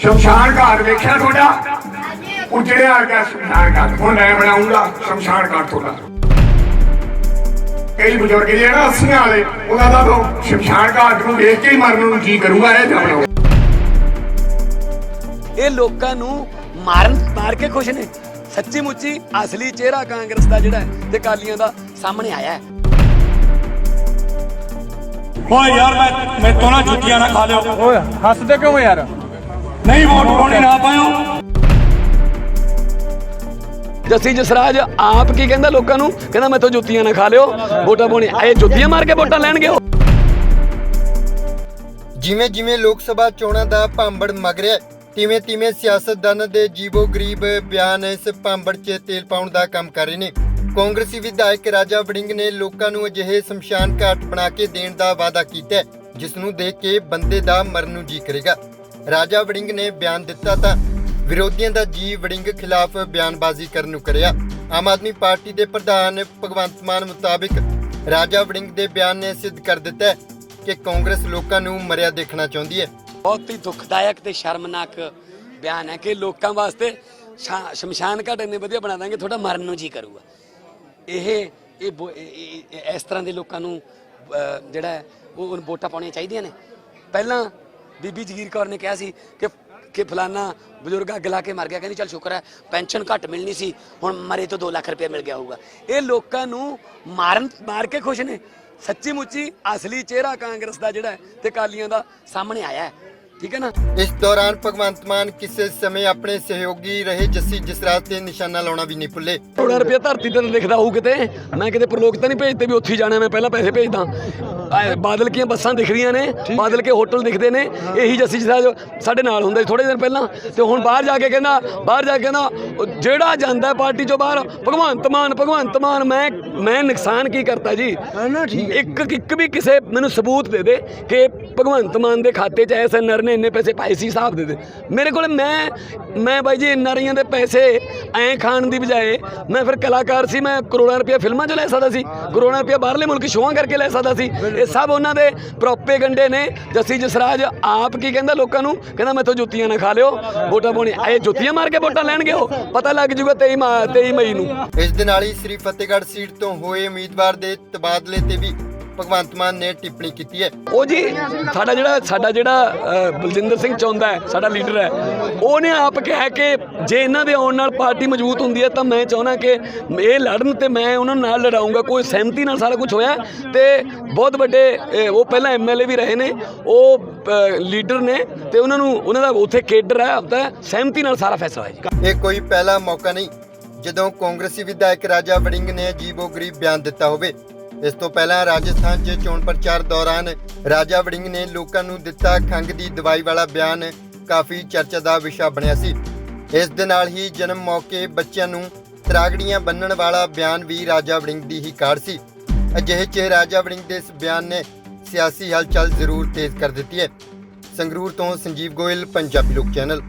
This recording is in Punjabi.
ਸ਼ਮਸ਼ਾਨ ਘਾਟ ਵੇਖਿਆ ਤੁਹਾਡਾ? ਉਜੜਿਆ ਗਿਆ ਸ਼ਮਸ਼ਾਨ ਘਾਟ। ਹੁਣ ਮੈਂ ਬਣਾਉਂਗਾ ਸ਼ਮਸ਼ਾਨ ਘਾਟ ਤੁਹਾਡਾ। ਕਈ ਬਜ਼ੁਰਗ ਜਿਹੜੇ ਨਾ ਅੱਸੀਆਂ ਵਾਲੇ ਉਹਨਾਂ ਦਾ ਤਾਂ ਸ਼ਮਸ਼ਾਨ ਘਾਟ ਨੂੰ ਵੇਖ ਕੇ ਹੀ ਮਰਨ ਨੂੰ ਜੀ ਕਰੂਗਾ ਇਹ ਜਾਣੋ ਇਹ ਲੋਕਾਂ ਨੂੰ ਮਾਰਨ ਮਾਰ ਕੇ ਖੁਸ਼ ਨੇ। ਸੱਚੀ ਮੁੱਚੀ ਅਸਲੀ ਚਿਹਰਾ ਕਾਂਗਰਸ ਦਾ ਜਿਹੜਾ ਹੈ ਤੇ ਕਾਲੀਆਂ ਦਾ ਸਾਹਮਣੇ ਆਇਆ ਹੈ। ਓਏ ਯਾਰ ਮੈਂ ਮੈਂ ਤੋਂ ਨਾ ਜੁੱਤੀਆਂ ਨਾ ਖਾ ਲਿਓ। ਓਏ ਹੱਸਦੇ ਕਿਉਂ ਯਾਰ? ਨਹੀਂ ਵੋਟ ਪਾਉਣੀ ਨਾ ਪਾਇਓ। ਜੱਸੀ ਜਸਰਾਜ ਆਪ ਕੀ ਕਹਿੰਦਾ ਲੋਕਾਂ ਨੂੰ? ਕਹਿੰਦਾ ਮੈਥੋਂ ਜੁੱਤੀਆਂ ਨਾ ਖਾ ਲਿਓ। ਵੋਟਾਂ ਪਾਉਣੀ ਇਹ ਜੁੱਤੀਆਂ ਮਾਰ ਕੇ ਵੋਟਾਂ ਲੈਣਗੇ ਉਹ। ਜਿਵੇਂ ਜਿਵੇਂ ਲੋਕ ਸਭਾ ਚੋਣਾਂ ਦਾ ਭਾਂਬੜ ਮਗ ਰਿਹਾ ਤਿਵੇਂ ਤਿਵੇਂ ਸਿਆਸਤਦਾਨਾਂ ਦੇ ਜੀਵੋ ਗਰੀਬ ਬਿਆਨ ਇਸ ਭਾਂਬੜ 'ਚ ਤੇਲ ਪਾਉਣ ਦਾ ਕੰਮ ਕਰ ਰਹੇ ਨੇ। ਕਾਂਗਰਸੀ ਵਿਧਾਇਕ ਰਾਜਾ ਵੜਿੰਗ ਨੇ ਲੋਕਾਂ ਨੂੰ ਅਜਿਹੇ ਸ਼ਮਸ਼ਾਨ ਘਾਟ ਬਣਾ ਕੇ ਦੇਣ ਦਾ ਵਾਅਦਾ ਕੀਤਾ ਜਿਸ ਨੂੰ ਦੇਖ ਕੇ ਬੰਦੇ ਦਾ ਮਰਨ ਨੂੰ ਜੀ ਕਰੇਗਾ। ਰਾਜਾ ਵੜਿੰਗ ਨੇ ਬਿਆਨ ਦਿੱਤਾ ਤਾਂ ਵਿਰੋਧੀਆਂ ਦਾ ਜੀ ਵੜਿੰਗ ਖਿਲਾਫ ਬਿਆਨਬਾਜ਼ੀ ਕਰਨ ਨੂੰ ਕਰਿਆ। ਆਮ ਆਦਮੀ ਪਾਰਟੀ ਦੇ ਪ੍ਰਧਾਨ ਭਗਵੰਤ ਮਾਨ ਮੁਤਾਬਿਕ ਰਾਜਾ ਵੜਿੰਗ ਦੇ ਬਿਆਨ ਨੇ ਸਿੱਧ ਕਰ ਦਿੱਤਾ ਹੈ ਕਿ ਕਾਂਗਰਸ ਲੋਕਾਂ ਨੂੰ ਮਰਿਆ ਦੇਖਣਾ ਚਾਹੁੰਦੀ ਹੈ। ਬਹੁਤ ਹੀ ਦੁਖਦਾਇਕ ਤੇ ਸ਼ਰਮਨਾਕ ਬਿਆਨ ਹੈ ਕਿ ਲੋਕਾਂ ਵਾਸਤੇ ਸ਼ਮਸ਼ਾਨ ਘਾਟ ਇੰਨੇ ਵਧੀਆ ਬਣਾ ਦਾਂਗੇ ਤੁਹਾਡਾ ਮਰਨ ਨੂੰ ਜੀ ਕਰੂਗਾ। ਇਹ ਇਹ ਇਸ ਤਰ੍ਹਾਂ ਦੇ ਲੋਕਾਂ ਨੂੰ ਜਿਹੜਾ ਹੈ, ਉਹ ਵੋਟਾਂ ਪਾਉਣੀਆਂ ਚਾਹੀਦੀਆਂ ਨੇ। ਪਹਿਲਾਂ ਬੀਬੀ ਜਗੀਰ ਕੌਰ ਨੇ ਕਿਹਾ ਸੀ ਕਿ ਕਿ ਫਲਾਨਾ ਬਜ਼ੁਰਗ ਅੱਗ ਲਾ ਕੇ ਮਰ ਗਿਆ, ਕਹਿੰਦੀ ਚਲ ਸ਼ੁਕਰ ਹੈ, ਪੈਨਸ਼ਨ ਘੱਟ ਮਿਲਣੀ ਸੀ, ਹੁਣ ਮਰੇ ਤੋਂ 2 ਲੱਖ ਰੁਪਏ ਮਿਲ ਗਿਆ ਹੋਊਗਾ। ਇਹ ਲੋਕਾਂ ਨੂੰ ਮਾਰਨ, ਮਾਰ ਕੇ ਖੁਸ਼ ਨੇ। ਸੱਚੀ ਮੁੱਚੀ ਅਸਲੀ ਚਿਹਰਾ ਕਾਂਗਰਸ ਦਾ ਜਿਹੜਾ ਹੈ ਤੇ ਕਾਲੀਆਂ ਦਾ ਸਾਹਮਣੇ ਆਇਆ ਹੈ। ਠੀਕ ਹੈ ਨਾ? ਇਸ ਦੌਰਾਨ ਭਗਵੰਤ ਮਾਨ ਕਿਸੇ ਸਮੇਂ ਆਪਣੇ ਸਹਿਯੋਗੀ ਰਹੇ ਜੱਸੀ ਜਸਰਾਜ ਤੇ ਨਿਸ਼ਾਨਾ ਲਾਉਣਾ ਵੀ ਨਹੀਂ ਭੁੱਲੇ। ਕਰੋੜਾਂ ਰੁਪਏ ਧਰਤੀ ਤੇ ਲਿਖਦਾ ਹੋਊ ਕਿਤੇ। ਮੈਂ ਕਿਤੇ ਪ੍ਰਲੋਕ ਤਾਂ ਨਹੀਂ ਭੇਜਦੇ ਵੀ ਉੱਥੇ ਹੀ ਜਾਣਾ ਮੈਂ ਪਹਿਲਾਂ ਪੈਸੇ ਭੇਜਦਾ। ਬਾਦਲ ਕੀਆਂ ਬੱਸਾਂ ਦਿਖ ਰਹੀਆਂ ਨੇ ਬਾਦਲ ਕੇ ਹੋਟਲ ਦਿਖਦੇ ਨੇ। ਇਹੀ ਜੱਸੀ ਸਾਹਿਬ ਸਾਡੇ ਨਾਲ ਹੁੰਦਾ ਸੀ ਥੋੜੇ ਦਿਨ ਪਹਿਲਾਂ। ਤੇ ਹੁਣ ਬਾਹਰ ਜਾ ਕੇ ਕਹਿੰਦਾ ਬਾਹਰ ਜਾ ਕੇ ਕਹਿੰਦਾ ਜਿਹੜਾ ਜਾਂਦਾ ਪਾਰਟੀ ਚੋਂ ਬਾਹਰ ਭਗਵੰਤ ਮਾਨ ਭਗਵੰਤ ਮਾਨ ਮੈਂ ਮੈਂ ਨੁਕਸਾਨ ਕੀ ਕਰਤਾ ਜੀ? ਇੱਕ ਇੱਕ ਵੀ ਕਿਸੇ ਮੈਨੂੰ ਸਬੂਤ ਦੇ ਦੇ ਕਿ ਭਗਵੰਤ ਮਾਨ ਦੇ ਖਾਤੇ 'ਚ ਐਸ ਨਰ ਨੇ ਇੰਨੇ ਪੈਸੇ ਪਾਏ ਸੀ, ਹਿਸਾਬ ਦੇ ਦੇ। ਮੇਰੇ ਕੋਲ ਮੈਂ ਮੈਂ ਬਾਈ ਜੀ ਨਰੀਆਂ ਦੇ ਪੈਸੇ ਐਂ ਖਾਣ ਦੀ ਬਜਾਏ ਮੈਂ ਫਿਰ ਕਲਾਕਾਰ ਸੀ, ਮੈਂ ਕਰੋੜਾਂ ਰੁਪਏ ਫਿਲਮਾਂ 'ਚ ਲੈ ਸਕਦਾ ਸੀ, ਕਰੋੜਾਂ ਰੁਪਏ ਬਾਹਰਲੇ ਮੁਲਕ ਸ਼ੋਆਂ ਕਰਕੇ ਲੈ ਸਕਦਾ ਸੀ। ਇਹ ਸਭ ਉਹਨਾਂ ਦੇ ਪ੍ਰੋਪੇਗੰਡੇ ਨੇ। ਜੱਸੀ ਜਸਰਾਜ ਆਪ ਕੀ ਕਹਿੰਦਾ ਲੋਕਾਂ ਨੂੰ? ਕਹਿੰਦਾ ਮੈਥੋਂ ਜੁੱਤੀਆਂ ਨਾ ਖਾ ਲਿਓ, ਵੋਟਾਂ ਪਾਉਣੀ ਇਹ ਜੁੱਤੀਆਂ ਮਾਰ ਕੇ ਵੋਟਾਂ ਲੈਣਗੇ ਉਹ? ਪਤਾ ਲੱਗ ਜੂਗਾ 23 ਮਾ 23 ਮਈ ਨੂੰ। ਇਸ ਦੇ ਨਾਲ ਹੀ ਸ੍ਰੀ ਫਤਿਹਗੜ੍ਹ ਸੀਟ ਤੋਂ ਹੋਏ ਉਮੀਦਵਾਰ ਦੇ ਤਬਾਦਲੇ ਤੇ ਵੀ ਭਗਵੰਤ ਮਾਨ ਨੇ ਟਿੱਪਣੀ ਕੀਤੀ ਹੈ। ਉਹ ਜੀ ਸਾਡਾ ਜਿਹੜਾ ਸਾਡਾ ਜਿਹੜਾ ਅ, ਬਲਜਿੰਦਰ ਸਿੰਘ ਚੌਂਦਾ ਹੈ ਸਾਡਾ ਲੀਡਰ ਹੈ ਉਹਨੇ ਆਪ ਕਿਹਾ ਕਿ ਜੇ ਇਹਨਾਂ ਦੇ ਆਉਣ ਨਾਲ ਪਾਰਟੀ ਮਜ਼ਬੂਤ ਹੁੰਦੀ ਹੈ ਤਾਂ ਮੈਂ ਚਾਹੁੰਦਾ ਕਿ ਇਹ ਲੜਨ ਤੇ ਮੈਂ ਉਹਨਾਂ ਨਾਲ ਲੜਾਉਂਗਾ। ਕੋਈ ਸਹਿਮਤੀ ਨਾਲ ਸਾਰਾ ਕੁਝ ਹੋਇਆ ਤੇ ਬਹੁਤ ਵੱਡੇ ਅ, ਉਹ ਪਹਿਲਾਂ ਐਮਐਲਏ ਵੀ ਰਹੇ ਨੇ ਉਹ ਅ, ਲੀਡਰ ਨੇ ਤੇ ਉਹਨਾਂ ਨੂੰ ਉਹਨਾਂ ਦਾ ਉੱਥੇ ਕੇਡਰ ਹੈ ਤਾਂ ਸਹਿਮਤੀ ਨਾਲ ਸਾਰਾ ਫੈਸਲਾ ਹੋਇਆ ਜੀ। ਇਹ ਕੋਈ ਪਹਿਲਾ ਮੌਕਾ ਨਹੀਂ। ਜਦੋਂ ਕਾਂਗਰਸੀ ਵਿਧਾਇਕ ਰਾਜਾ ਵੜਿੰਗ ਨੇ ਅਜੀਬੋ ਗਰੀਬ ਬਿਆਨ ਦਿੱਤਾ ਹੋਵੇ ਇਸ ਤੋਂ ਪਹਿਲਾਂ ਰਾਜਸਥਾਨ 'ਚ ਚੋਣ ਪ੍ਰਚਾਰ ਦੌਰਾਨ ਰਾਜਾ ਵੜਿੰਗ ਨੇ ਲੋਕਾਂ ਨੂੰ ਦਿੱਤਾ ਖੰਗ ਦੀ ਦਵਾਈ ਵਾਲਾ ਬਿਆਨ। ਕਾਫੀ ਚਰਚਾ ਦਾ ਵਿਸ਼ਾ ਬਣਿਆ ਸੀ। ਇਸ ਦੇ ਨਾਲ ਹੀ ਜਨਮ ਮੌਕੇ ਬੱਚਿਆਂ ਨੂੰ ਤਰਾਗੜੀਆਂ ਬੰਨਣ ਵਾਲਾ ਬਿਆਨ ਵੀ ਰਾਜਾ ਵੜਿੰਗ ਦੀ ਹੀ ਕਾਢ ਸੀ। ਅਜਿਹੇ 'ਚ ਰਾਜਾ ਵੜਿੰਗ ਦੇ ਇਸ ਬਿਆਨ ਨੇ ਸਿਆਸੀ ਹਲਚਲ ਜ਼ਰੂਰ ਤੇਜ਼ ਕਰ ਦਿੱਤੀ ਹੈ। ਸੰਗਰੂਰ ਤੋਂ ਸੰਜੀਵ ਗੋਇਲ, ਪੰਜਾਬੀ ਲੋਕ ਚੈਨਲ।